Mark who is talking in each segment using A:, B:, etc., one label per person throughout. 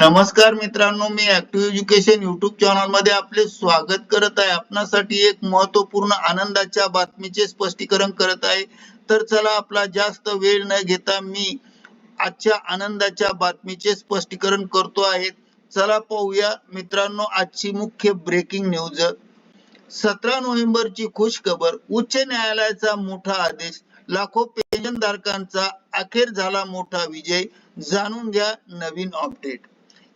A: नमस्कार मित्रांनो मी ऍक्टिव्ह एज्युकेशन युट्यूब चॅनलमध्ये आपले स्वागत करत आहे. आपणासाठी एक महत्त्वपूर्ण आनंदाच्या बातमीचे स्पष्टीकरण करत आहे. तर चला आपला जास्त वेळ न घेता मी आजच्या आनंदाच्या बातमीचे स्पष्टीकरण करतो आहे. चला पाहूया मित्रांनो आजची मुख्य ब्रेकिंग न्यूज सतरा नोव्हेंबरची खुश खबर उच्च न्यायालयाचा मोठा आदेश लाखो पेन्शन धारकांचा अखेर झाला मोठा विजय. जाणून घ्या नवीन अपडेट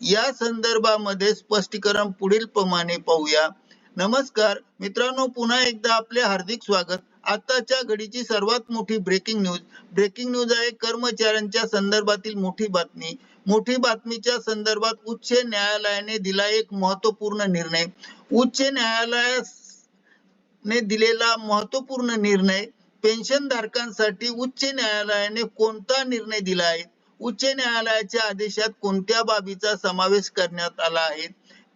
A: या संदर्भामध्ये स्पष्टीकरण पुढील प्रमाणे पाहूया. नमस्कार मित्रांनो पुन्हा एकदा आपले हार्दिक स्वागत. आताच्या घडीची सर्वात मोठी ब्रेकिंग न्यूज ब्रेकिंग न्यूज आहे कर्मचाऱ्यांच्या संदर्भातील मोठी बातमी. मोठी बातमीच्या संदर्भात उच्च न्यायालयाने दिला एक महत्त्वपूर्ण निर्णय. उच्च न्यायालयाने दिलेला महत्त्वपूर्ण निर्णय पेन्शन धारकांसाठी उच्च न्यायालयाने कोणता निर्णय दिला आहे? उच्च न्यायालयाच्या आदेशात कोणत्या बाबीचा समावेश करण्यात आला आहे?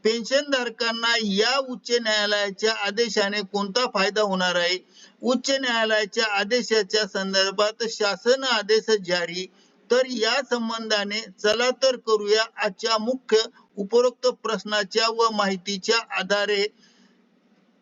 A: पेन्शन धारकांना या उच्च न्यायालयाच्या आदेशाने कोणता फायदा होणार आहे? उच्च न्यायालयाच्या आदेशाच्या संदर्भात शासन आदेश जारी. तर या संबंधाने चला तर करूया आजच्या मुख्य उपरोक्त प्रश्नाच्या व माहितीच्या आधारे.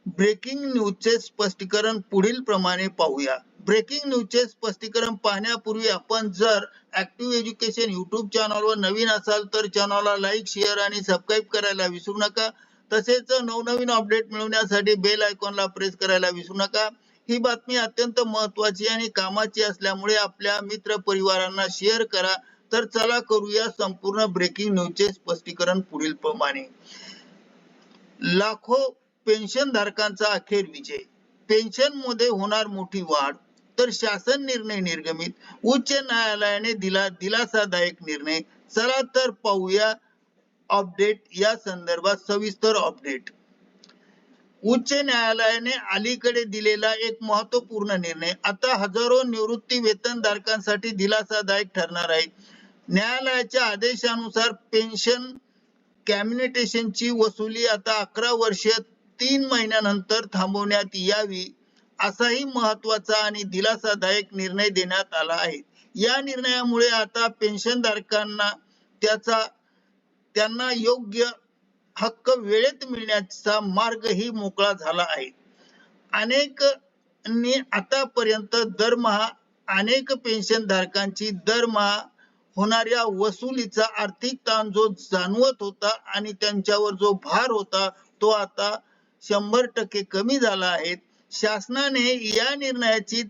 A: ब्रेकिंग न्यूजचे स्पष्टीकरण पुढील प्रमाणे पाहूया. ब्रेकिंग न्यूजचे स्पष्टीकरण पाहण्यापूर्वी आपण जर ऍक्टिव्ह एज्युकेशन युट्यूब चॅनलवर नवीन असाल तर चॅनलला लाईक शेअर आणि सबस्क्राईब करायला विसरू नका. तसेच नवनवीन अपडेट मिळवण्यासाठी बेल आयकॉनला प्रेस करायला विसरू नका. ही बातमी अत्यंत महत्वाची आणि कामाची असल्यामुळे आपल्या मित्र परिवारांना शेअर करा. तर चला करूया संपूर्ण ब्रेकिंग न्यूजचे स्पष्टीकरण पुढील प्रमाणे. लाखो पेन्शन धारकांचा अखेर विजय. पेन्शनमध्ये होणार मोठी वाढ. तर शासन निर्णय निर्गमित. उच्च न्यायालयाने दिला दिलासादायक निर्णय. चला तर पाहूया अपडेट या संदर्भात सविस्तर अपडेट उच्च न्यायालयाने अलीकडे दिलेला एक महत्त्वपूर्ण निर्णय. आता हजारो निवृत्ती वेतन धारकांसाठी दिलासादायक ठरणार आहे. न्यायालयाच्या आदेशानुसार पेन्शन कॅम्युनिटेशनची वसुली आता अकरा वर्ष तीन महिन्यानंतर थांबवण्यात यावी. असाही महत्त्वाचा आणि दिलासादायक निर्णय देण्यात आला आहे. या निर्णयामुळे आता पेन्शन धारकांना त्याचा त्यांना योग्य हक्क वेळेत मिळण्याचा मार्गही मोकळा झाला आहे. अनेक आतापर्यंत दरमहा अनेक पेन्शन धारकांची दरमहा होणाऱ्या वसुलीचा आर्थिक ताण जो जाणवत होता आणि त्यांच्यावर जो भार होता तो आता शंभर टक्के कमी झाला आहे. शासनाने या निर्णयाची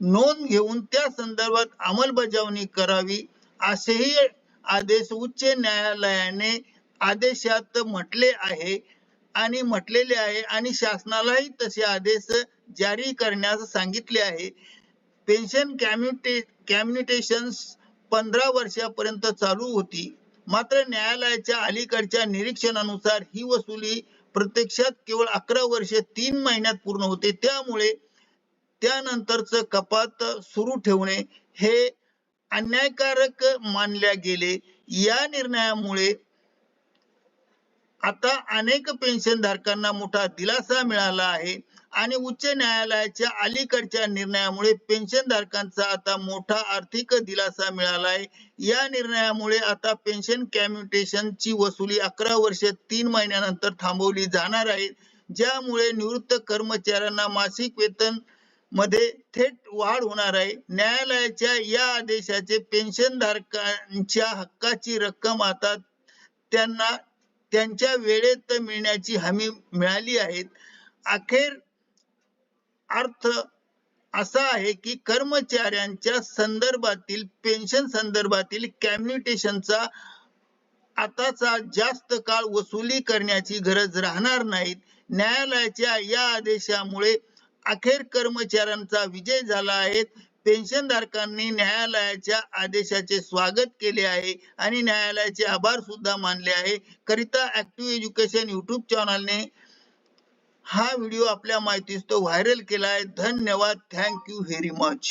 A: नोंद घेऊन त्या संदर्भात अंमलबजावणी करावी असेही आदेश उच्च न्यायालयाने आदेशात म्हटले आहे आणि म्हटलेले आहे आणि शासनालाही तसे आदेश जारी करण्यास सांगितले आहे. पेन्शन कॅम्युटे कॅम्युनिटेशन पंधरा वर्षापर्यंत चालू होती. मात्र न्यायालयाच्या अलीकडच्या निरीक्षणानुसार ही वसुली प्रत्यक्षात केवळ अकरा वर्ष तीन महिन्यात पूर्ण होते. त्यामुळे त्यानंतरच कपात सुरू ठेवणे हे अन्यायकारक मानल्या गेले. या निर्णयामुळे आता अनेक पेन्शन धारकांना मोठा दिलासा मिळाला आहे. आणि उच्च न्यायालयाच्या अलीकडच्या निर्णयामुळे पेन्शन धारकांचा आता मोठा आर्थिक दिलासा मिळालाय. या निर्णयामुळे आता पेन्शन कॅम्युटेशन ची वसुली अकरा वर्ष तीन महिन्यानंतर थांबवली जाणार आहे. ज्यामुळे निवृत्त कर्मचाऱ्यांना मासिक वेतनमध्ये थेट वाढ होणार आहे. न्यायालयाच्या या आदेशाचे पेन्शन धारकांच्या हक्काची रक्कम आता त्यांना त्यांच्या वेळेत मिळण्याची हमी मिळाली आहे. अखेर अर्थ असा आहे की कर्मचाऱ्यांच्या संदर्भातील पेन्शन संदर्भातील कॅम्युनिटेशनचा आताचा जास्त काळ वसुली करण्याची गरज राहणार नाहीत. न्यायालयाच्या या आदेशामुळे अखेर कर्मचाऱ्यांचा विजय झाला आहे. पेन्शनधारकांनी न्यायालयाच्या आदेशाचे स्वागत केले आहे आणि न्यायालयाचे आभार सुद्धा मानले आहे. करिता ऍक्टिव्ह एज्युकेशन युट्यूब चॅनलने हा व्हिडिओ आपल्या माहितीस तो व्हायरल केला आहे धन्यवाद. Thank you very much